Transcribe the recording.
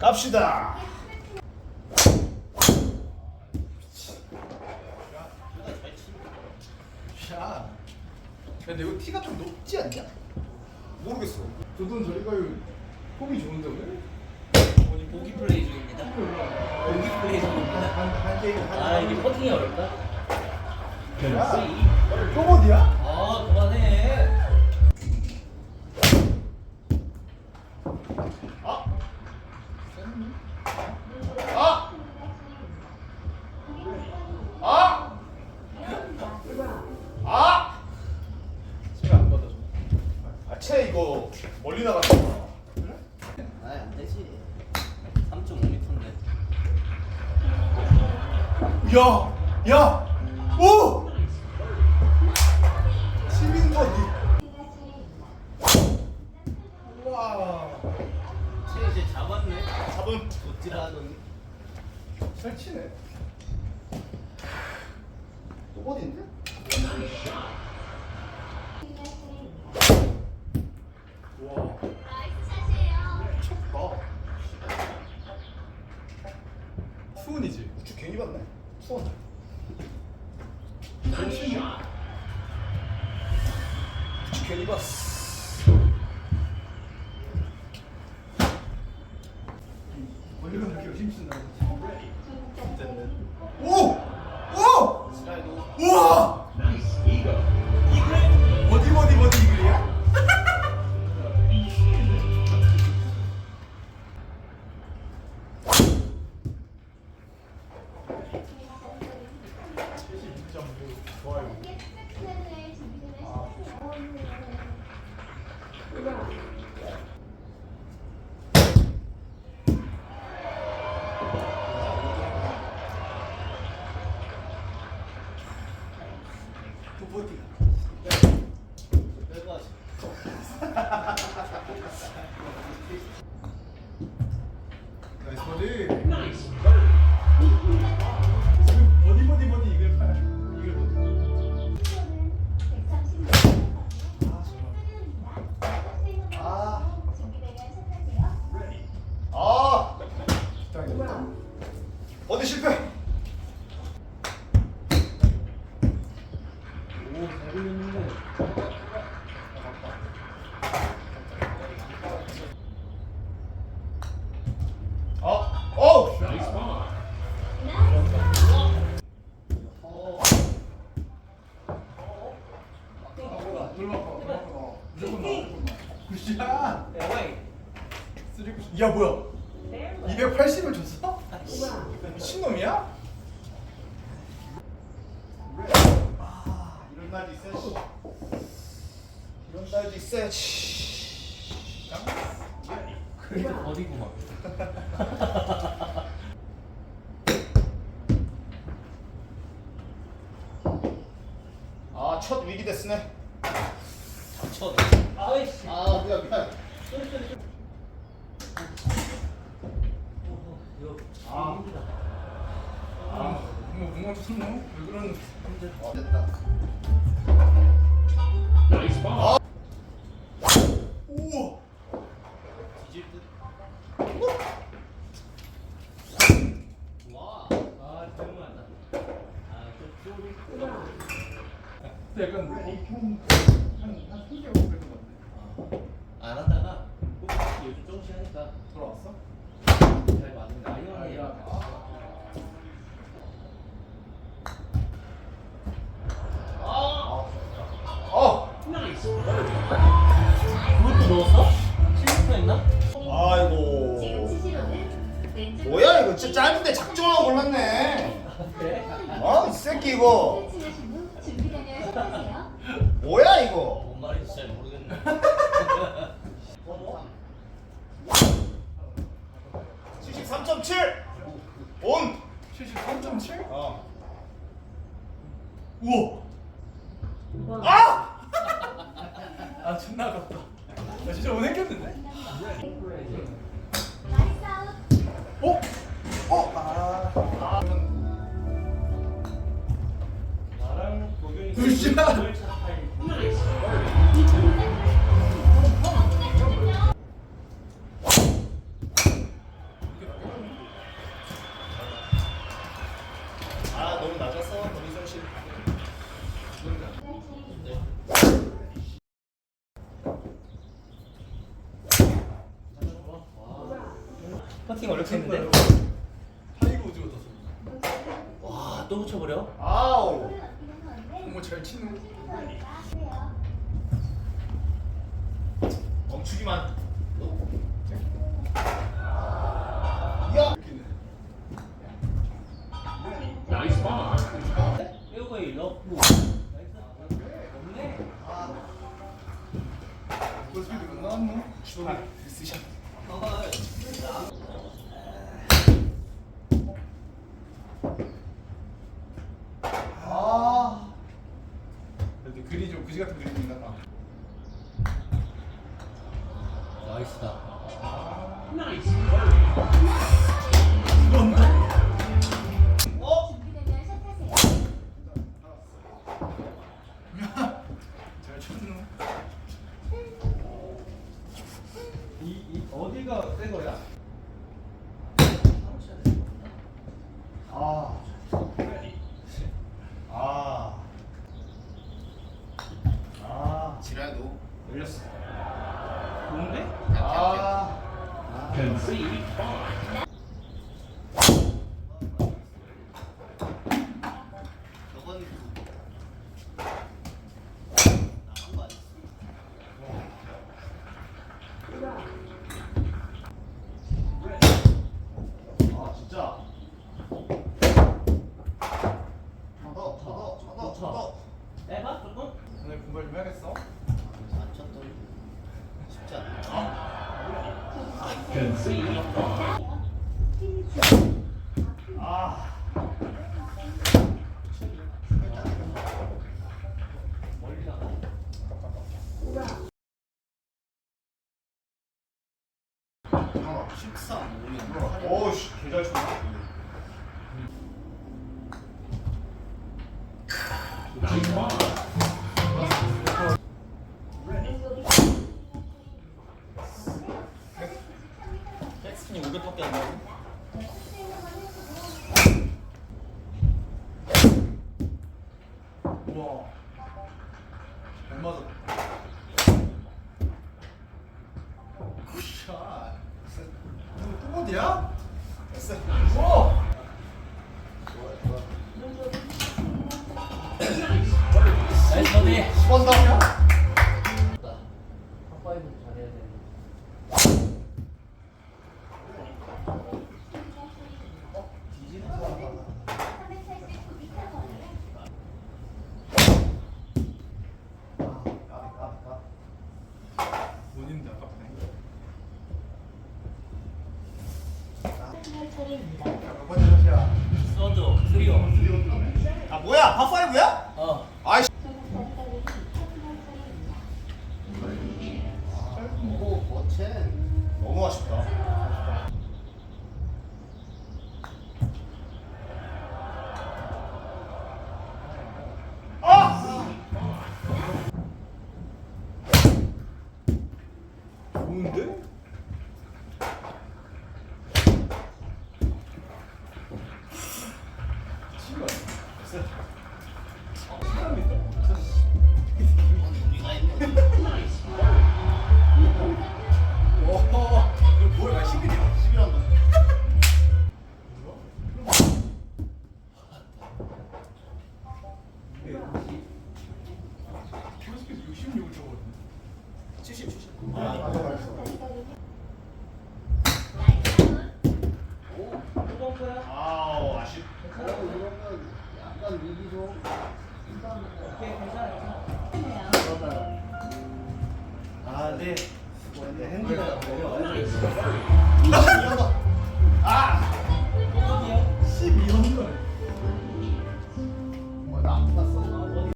갑시다. 야, 근데 이거 티가 좀 높지 않냐? 모르겠어. 저돈 저리 가요. 폼이 좋은데 오늘? 오늘 보기 플레이 중입니다. 보기 플레이 중입니다. 한한 게임 한. 아 이게 퍼팅이 어렵다. 야, 또 어디야? 아, 채 이거 멀리 나갔어. 아안 되지. 3.5m인데. 야, 야, 오! 시민 버디. 와, 채 이제 잡았네. 잡음. 도찌라하더니. 잘 치네. 또 버디인데? 수은이지. 우측 괜히 봤네. 수원. 우측 괜히 봤어. 원래는 그렇게 열심히 쓴다. 오! 또버 280을 줬어? 미친놈이야? 아, 이런 날도 있어야지. 이런 날도 있어야지. 그래도 버디구만. 아, 첫 위기 됐으네. 쳐. 아이씨. 아, 미안, 미안. 이거 아. 힘들다. 아, 뭐 뭔가 쳤노? 왜 그러는? 어, 됐다. 우와. 뭐야 이거 진짜 짧은데 작정하고 골랐네. 어, 이 새끼 이거. 뭐야 이거. 뭔 말인지 잘 모르겠네. 어? 73.7. 온. 73.7? 어. 우와. 아! 아 존나 아깝다. 나 진짜 오늘 했겠는데? 어? 아. 굿샷! 아 너무 낮았어 권희선 씨. 퍼팅 어렵겠는데? 또 붙여버려? 아우. 어머 잘 치는. 멈추기만. 야. 페어웨이 러프. 없네. 골스피드 몇 나왔노? 주동이 미스샷. 아. 근데 그 Z5. 아. 어, 13 5면 어우 씨 개잘. 백스 핀이 500밖에 안 나고. 우와. 잘 맞았다. 굿샷. 이거 또 어디야? 됐어. 우와. 나이스 버디. 수반다냐? 팝파이브 잘해야 돼. 본인도 아깝네. 차례입니다. 몇 번째 샷이야? 썬더 트리오. 아 뭐야 파5야? 어. 오 버첸 너무 아쉽다 위기죠. 오케이 괜찮아. 아 네. 핸디가 내려와야 돼.